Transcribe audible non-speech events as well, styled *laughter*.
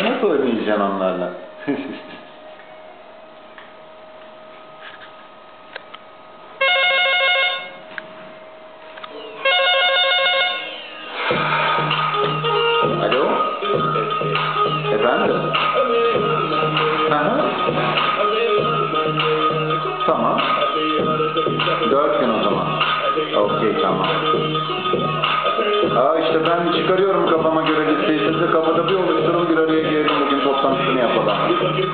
Sen nasıl oynayacaksın onlarla? *laughs* Alo? Efendim? Aha. Tamam. Dört gün o zaman. Okey tamam. Aa işte ben çıkarıyorum kafama göre